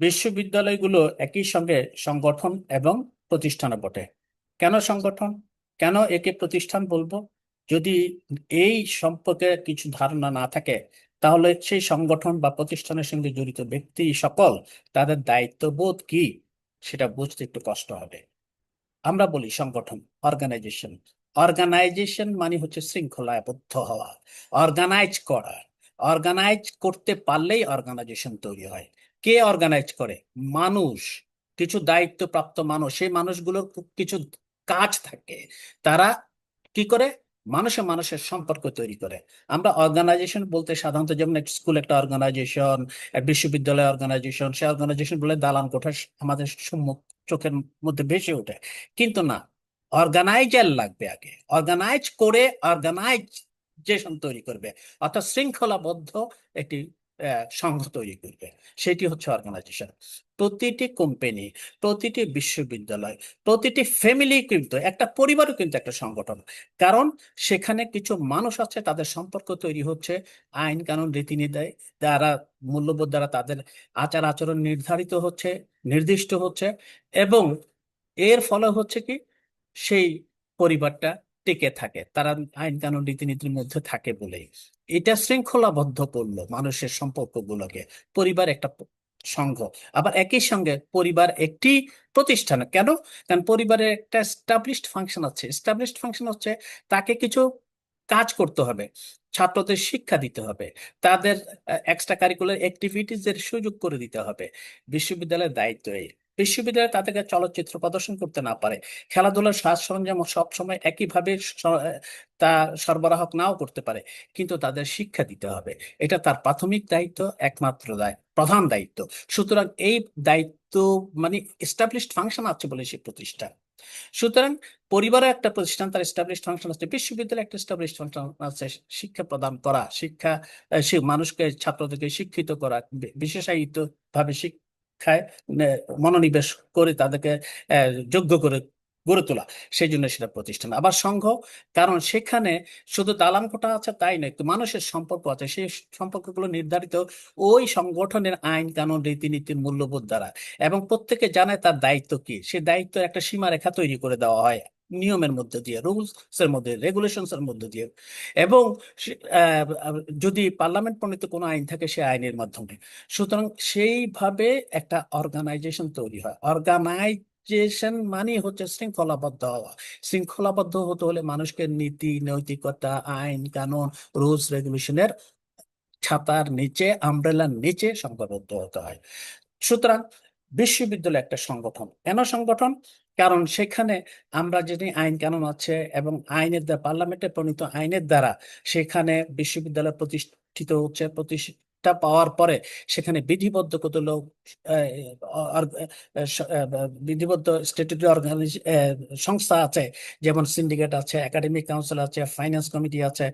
বিশ্ববিদ্যালয়গুলো একই সঙ্গে সংগঠন এবং প্রতিষ্ঠানও বটে। কেন সংগঠন? কেন একে প্রতিষ্ঠান বলব? যদি এই সম্পর্কে কিছু ধারণা না থাকে, তাহলে সেই সংগঠন বা প্রতিষ্ঠানের সঙ্গে জড়িত ব্যক্তি সকল তাদের দায়িত্ববোধ কি, সেটা বুঝতে একটু কষ্ট হবে। আমরা বলি সংগঠন অর্গানাইজেশন অর্গানাইজেশন মানে হচ্ছে শৃঙ্খলাবদ্ধ হওয়া অর্গানাইজ করা। অর্গানাইজ করতে পারলেই অর্গানাইজেশন তৈরি হয়। কে অর্গানাইজ করে? মানুষ, কিছু দায়িত্বপ্রাপ্ত মানুষ। সেই মানুষগুলোর কিছু কাজ থাকে। তারা কি করে? মানুষে মানুষের সম্পর্ক তৈরি করে। আমরা অর্গানাইজেশন বলতে সাধারণত যেমন স্কুল একটা অর্গানাইজেশন বিশ্ববিদ্যালয় অর্গানাইজেশন সে অর্গানাইজেশন বলে দালান কোঠা আমাদের সম্মুখ চোখের মধ্যে ভেসে ওঠে। কিন্তু না অর্গানাইজার লাগবে আগে। অর্গানাইজ করে অর্গানাইজেশন তৈরি করবে। অর্থাৎ শৃঙ্খলাবদ্ধ একটি সংঘ তৈরি করবে। সেটি হচ্ছে অর্গানাইজেশন প্রতিটি কোম্পানি প্রতিটি বিশ্ববিদ্যালয়, প্রতিটি ফ্যামিলি কিন্তু, একটা পরিবারও কিন্তু একটা সংগঠন। কারণ সেখানে কিছু মানুষ আছে, তাদের সম্পর্ক তৈরি হচ্ছে, আইন কানুন, রীতিনীতি, দ্বারা, মূল্যবোধ দ্বারা তাদের আচার আচরণ নির্ধারিত হচ্ছে, নির্দিষ্ট হচ্ছে, এবং এর ফলে হচ্ছে কি, সেই পরিবারটা টিকে থাকে, তারা আইন কানুন রীতিনীতির মধ্যে থাকে বলেই। এটা শৃঙ্খলাবদ্ধ করল মানুষের সম্পর্কগুলোকে। পরিবার একটা সংঘ। আবার একই সঙ্গে পরিবার একটি প্রতিষ্ঠান। কেন? কারণ পরিবারের একটা এস্টাবলিশড ফাংশন আছে। এস্টাবলিশড ফাংশন হচ্ছে তাকে কিছু কাজ করতে হবে, ছাত্রদের শিক্ষা দিতে হবে, তাদের এক্সট্রা কারিকুলার অ্যাক্টিভিটিস এর সুযোগ করে দিতে হবে। বিশ্ববিদ্যালয়ের দায়িত্ব এই। বিশ্ববিদ্যালয় তাদেরকে চলচ্চিত্র প্রদর্শন করতে না পারে। খেলাধুলার সাজ সরঞ্জাম সব সময় একইভাবে তা সরবরাহ নাও করতে পারে, কিন্তু তাদের শিক্ষা দিতে হবে। এটা তার প্রাথমিক দায়িত্ব, একমাত্র দায়, প্রধান দায়িত্ব। সুতরাং এই দায়িত্ব মানে এস্টাবলিশড ফাংশন আছে বলে সে প্রতিষ্ঠান সুতরাং পরিবারের একটা প্রতিষ্ঠান, তার এস্টাবলিশড ফাংশন আছে বিশ্ববিদ্যালয়ে একটা এস্টাবলিশড ফাংশন আছে, শিক্ষা প্রদান করা, শিক্ষা সে মানুষকে, ছাত্রদেরকে শিক্ষিত করা বিশেষায়িত ভাবে শিক্ষায় মনোনিবেশ করে তাদেরকে যোগ্য করে গড়ে তোলা। সেই জন্য সেটা প্রতিষ্ঠান। আবার সংঘ, কারণ সেখানে শুধু দালান কোটা আছে তাই না একটু মানুষের সম্পর্ক আছে। সেই সম্পর্কগুলো নির্ধারিত ওই সংগঠনের আইন, কানুন, রীতিনীতির মূল্যবোধ দ্বারা। এবং প্রত্যেকে জানে তার দায়িত্ব কি। সে দায়িত্ব একটা সীমারেখা তৈরি করে দেওয়া হয়। নিয়মের মধ্যে দিয়ে রুলস এর মধ্যে রেগুলেশনস এর মধ্যে দিয়ে। এবং যদি পার্লামেন্ট প্রণীত কোনো আইন থাকে, সে আইনের মাধ্যমে। সুতরাং সেইভাবে একটা অর্গানাইজেশন তৈরি হয়। অর্গানাইজেশন মানে হচ্ছে শৃঙ্খলাবদ্ধ হওয়া। শৃঙ্খলাবদ্ধ হতে হলে মানুষকে নীতি, নৈতিকতা, আইন, কানুন, রুলস, রেগুলেশনের ছাতার নিচে, আমব্রেলার নিচে সংঘবদ্ধ হতে হয়। সুতরাং বিশ্ববিদ্যালয় একটা সংগঠন। কেন সংগঠন? কারণ সেখানে আমরা যদি আইন কানুন আছে এবং আইনের দ্বারা, পার্লামেন্টে প্রণীত আইনের দ্বারা সেখানে বিশ্ববিদ্যালয় প্রতিষ্ঠিত হচ্ছে, প্রতিষ্ঠা পাওয়ার পরে সেখানে বিধিবদ্ধ কত লোক বিধিবদ্ধ স্ট্যাটুটরি সংস্থা আছে, যেমন সিন্ডিকেট আছে, একাডেমিক কাউন্সিল আছে, ফাইন্যান্স কমিটি আছে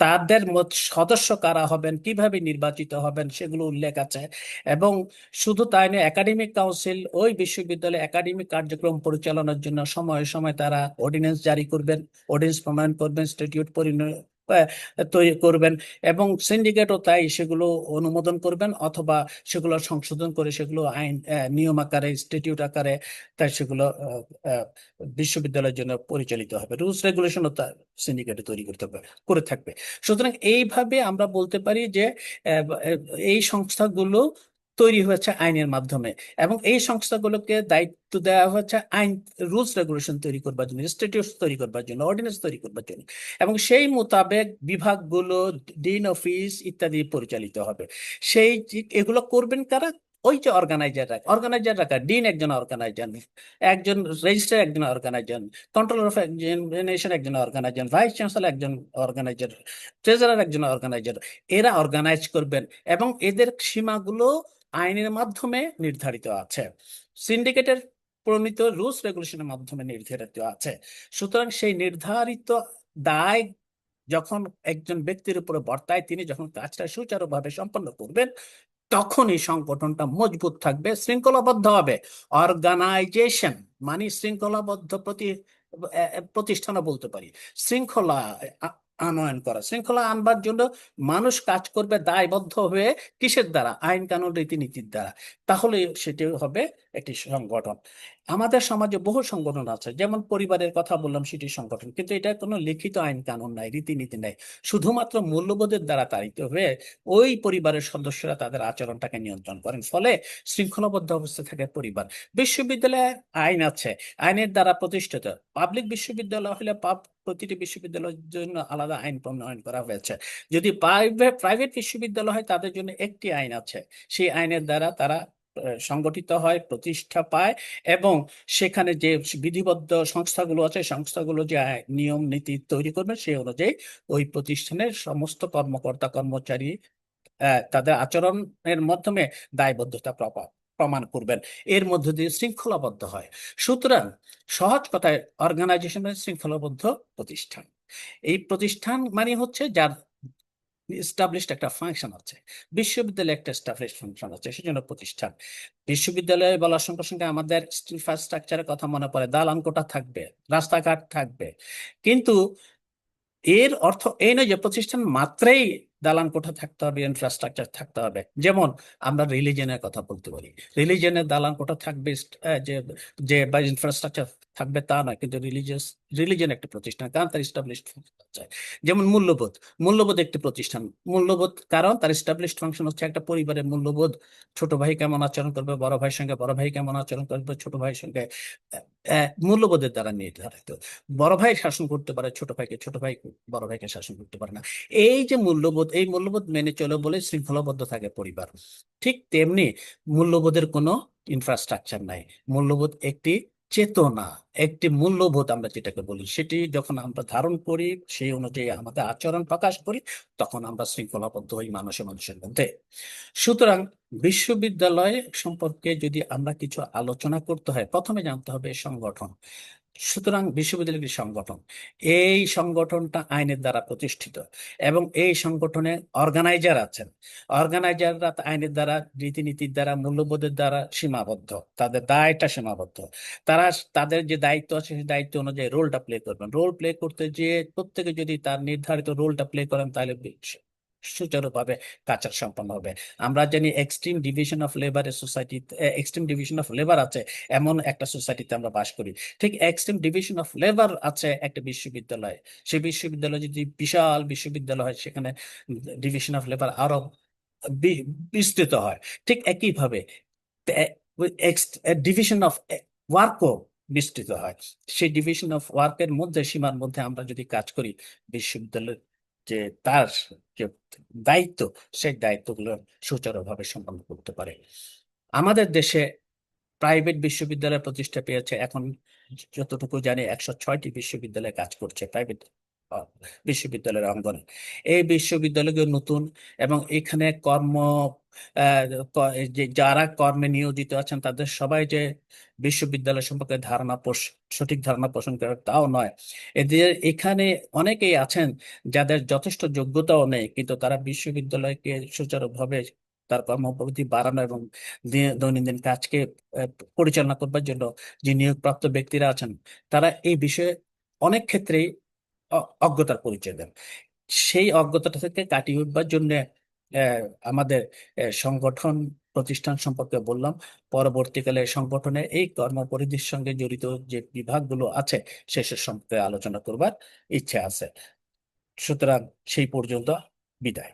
তাদের সদস্য কারা হবেন কীভাবে নির্বাচিত হবেন সেগুলো উল্লেখ আছে। এবং শুধু তাই নয় একাডেমিক কাউন্সিল ওই বিশ্ববিদ্যালয়ে একাডেমিক কার্যক্রম পরিচালনার জন্য সময়ে সময়ে তারা অর্ডিনেন্স জারি করবেন অর্ডিন্যান্স প্রণয়ন করবেন আহ, তৈরি করবেন এবং সিন্ডিকেটও তাই সেগুলো অনুমোদন করবেন অথবা সেগুলো সংশোধন করে সেগুলো আইন নিয়ম আকারে স্ট্যাটিউট আকারে তাই সেগুলো বিশ্ববিদ্যালয়ের জন্য পরিচালিত হবে। রুলস রেগুলেশনও তা সিন্ডিকেটে তৈরি করতে হবে করে থাকবে। সুতরাং এইভাবে আমরা বলতে পারি যে এই সংস্থাগুলো তৈরি হয়েছে আইনের মাধ্যমে এবং এই সংস্থাগুলোকে দায়িত্ব দেওয়া হয়েছে আইন, রুলস রেগুলেশন তৈরি করবার জন্য, স্ট্যাটিউটস তৈরি করবার জন্য, অর্ডিন্যান্স তৈরি করবার জন্য। এবং সেই মোতাবেক বিভাগগুলো, ডিন অফিস ইত্যাদি পরিচালিত হবে। সেই এগুলো করবেন কারা? ওই যে অর্গানাইজাররা। অর্গানাইজাররা কারা? ডিন একজন অর্গানাইজার, একজন রেজিস্ট্রার একজন অর্গানাইজার, কন্ট্রোলার অফ এক্সামিনেশন একজন অর্গানাইজার, ভাইস চ্যান্সেলর একজন অর্গানাইজার, ট্রেজারার একজন অর্গানাইজার। এরা অর্গানাইজ করবেন এবং এদের সীমাগুলো আইনের মাধ্যমে নির্ধারিত আছে। সিন্ডিকেটের প্রণীত রুলস রেগুলেশনের মাধ্যমে নির্ধারিত আছে। সুতরাং সেই নির্ধারিত দায় যখন একজন ব্যক্তির উপরে বর্তায়, তিনি যখন কাজটা সুচারুভাবে সম্পন্ন করবেন তখন এই সংগঠনটা মজবুত থাকবে, শৃঙ্খলাবদ্ধ হবে। অর্গানাইজেশন মানে শৃঙ্খলাবদ্ধ প্রতি প্রতিষ্ঠানও বলতে পারি। শৃঙ্খলা আনয়ন করা। শৃঙ্খলা আনবার জন্য মানুষ কাজ করবে দায়বদ্ধ হয়ে কিসের দ্বারা? আইন কানুন, রীতিনীতির দ্বারা। তাহলে সেটি হবে একটি সংগঠন। আমাদের সমাজে বহু সংগঠন আছে, যেমন পরিবারের কথা বললাম সেটি সংগঠন, কিন্তু এটা কোনো লিখিত আইন কানুন নাই, রীতিনীতি নাই। শুধুমাত্র মূল্যবোধের দ্বারা তাড়িত হয়ে ওই পরিবারের সদস্যরা তাদের আচরণটাকে নিয়ন্ত্রণ করেন। ফলে শৃঙ্খলাবদ্ধ অবস্থায় থাকে পরিবার। বিশ্ববিদ্যালয়ে আইন আছে। আইনের দ্বারা প্রতিষ্ঠিত। পাবলিক বিশ্ববিদ্যালয় হলে প্রতিটি বিশ্ববিদ্যালয়ের জন্য আলাদা আইন প্রণয়ন করা হয়েছে। যদি প্রাইভেট বিশ্ববিদ্যালয় হয়, তাদের জন্য একটি আইন আছে। সেই আইনের দ্বারা তারা সংগঠিত হয়, প্রতিষ্ঠা পায় এবং সেখানে যে বিধিবদ্ধ সংস্থাগুলো আছে সংস্থাগুলো যে নিয়ম, নীতি তৈরি করবে, সেই অনুযায়ী ওই প্রতিষ্ঠানের সমস্ত কর্মকর্তা, কর্মচারী তাদের আচরণের মাধ্যমে দায়বদ্ধতা প্রমাণ করবেন। এর মধ্য দিয়ে শৃঙ্খলাবদ্ধ হয়। সুতরাং সহজ কথায় অর্গানাইজেশনের শৃঙ্খলাবদ্ধ প্রতিষ্ঠান। এই প্রতিষ্ঠান মানে হচ্ছে যার এস্টাবলিশড একটা ফাংশন আছে। বিশ্ববিদ্যালয়ে একটা এস্টাবলিশড ফাংশন আছে, সেজন্য প্রতিষ্ঠান। বিশ্ববিদ্যালয়ে বলার সঙ্গে সঙ্গে আমাদের ইনফ্রাস্ট্রাকচারের কথা মনে পড়ে দালান কোঠা থাকবে, রাস্তাঘাট থাকবে। কিন্তু এর অর্থ এই নয় যে প্রতিষ্ঠান মাত্রেই দালান কোঠা থাকতে হবে ইনফ্রাস্ট্রাকচার থাকতে হবে। যেমন আমরা রিলিজনের কথা বলতে পারি। রিলিজনের দালান কোঠা থাকবে যে যে বা ইনফ্রাস্ট্রাকচার থাকবে তা না, কিন্তু রিলিজিয়াস রিলিজিয়ান একটি প্রতিষ্ঠান, কারণ তার ইস্টাবলিশড যেমন মূল্যবোধ মূল্যবোধ একটি প্রতিষ্ঠান। মূল্যবোধ কারণ তার ইস্টাবলিশড ফাংশন হচ্ছে একটা পরিবারের মূল্যবোধ। ছোট ভাই কেমন আচরণ করবে, বড় ভাইয়ের সঙ্গে, বড় ভাই কেমন আচরণ করবে, ছোট ভাইয়ের সঙ্গে মূল্যবোধের দ্বারা নির্ধারিত। বড় ভাই শাসন করতে পারে, ছোট ভাইকে, ছোট ভাই বড় ভাইকে শাসন করতে পারে না। এই যে মূল্যবোধ, এই মূল্যবোধ মেনে চলে বলে শৃঙ্খলাবদ্ধ থাকে পরিবার। ঠিক তেমনি মূল্যবোধের কোনো ইনফ্রাস্ট্রাকচার নাই। মূল্যবোধ একটি চেতনা একটি মূল্যবোধ আমরা যেটাকে বলি, সেটি যখন আমরা ধারণ করি, সেই অনুযায়ী আমাদের আচরণ প্রকাশ করি, তখন আমরা শৃঙ্খলাবদ্ধ হই মানুষে মানুষের মধ্যে। সুতরাং বিশ্ববিদ্যালয় সম্পর্কে যদি আমরা কিছু আলোচনা করতে হয়, প্রথমে জানতে হবে সংগঠন। সুতরাং বিশ্ববিদ্যালয় সংগঠন। এই সংগঠনটা আইনের দ্বারা প্রতিষ্ঠিত এবং এই সংগঠনে অর্গানাইজার আছেন। অর্গানাইজাররা আইনের দ্বারা, রীতিনীতির দ্বারা, মূল্যবোধের দ্বারা সীমাবদ্ধ। তাদের দায়টা সীমাবদ্ধ। তারা তাদের যে দায়িত্ব আছে, সেই দায়িত্ব অনুযায়ী রোলটা প্লে করবেন। রোল প্লে করতে যে প্রত্যেকে যদি তার নির্ধারিত রোলটা প্লে করেন, তাহলে সুচারুভাবে কাজটা সম্পন্ন হবে। আমরা জানি extreme division of labour society extreme division of labour আছে, এমন একটা সোসাইটিতে আমরা বাস করি। ঠিক এক্সট্রিম ডিভিশন অফ লেবার আছে একটা বিশ্ববিদ্যালয়। সেই বিশ্ববিদ্যালয় যদি বিশাল বিশ্ববিদ্যালয় হয়, সেখানে ডিভিশন অফ লেবার আরও বিস্তৃত হয়। ঠিক একইভাবে ডিভিশন অফ ওয়ার্কও বিস্তৃত হয়। সেই ডিভিশন অফ ওয়ার্কের মধ্যে, সীমার মধ্যে আমরা যদি কাজ করি বিশ্ববিদ্যালয়ের যে তার যে দায়িত্ব, সেই দায়িত্বগুলো সুচারুভাবে সম্পন্ন করতে পারে। আমাদের দেশে প্রাইভেট বিশ্ববিদ্যালয় প্রতিষ্ঠা পেয়েছে, এখন যতটুকু জানি একশো ছয়টি বিশ্ববিদ্যালয় কাজ করছে প্রাইভেট বিশ্ববিদ্যালয়ের অঙ্গনে। এই বিশ্ববিদ্যালয়গুলো নতুন এবং এখানে কর্ম যারা কর্মে নিয়োজিত আছেন, তাদের সবাই যে বিশ্ববিদ্যালয় সম্পর্কে ধারণা সঠিক ধারণা পোষণ করে তাও নয়। এদের এখানে অনেকেই আছেন যাদের যথেষ্ট যোগ্যতাও নেই, কিন্তু তারা বিশ্ববিদ্যালয়কে সুচারুভাবে তার কর্মপদ্ধতি বাড়ানো এবং দৈনন্দিন কাজকে পরিচালনা করবার জন্য যে নিয়োগপ্রাপ্ত ব্যক্তিরা আছেন, তারা এই বিষয়ে অনেক ক্ষেত্রেই অজ্ঞতার পরিচয় দেন। সেই অজ্ঞতাটা থেকে কাটিয়ে উঠবার জন্য আমাদের সংগঠন প্রতিষ্ঠান সম্পর্কে বললাম। পরবর্তীকালে সংগঠনে এই কর্মপরিধির সঙ্গে জড়িত যে বিভাগগুলো আছে, সেসব সম্পর্কে আলোচনা করবার ইচ্ছে আছে। সুতরাং সেই পর্যন্ত বিদায়।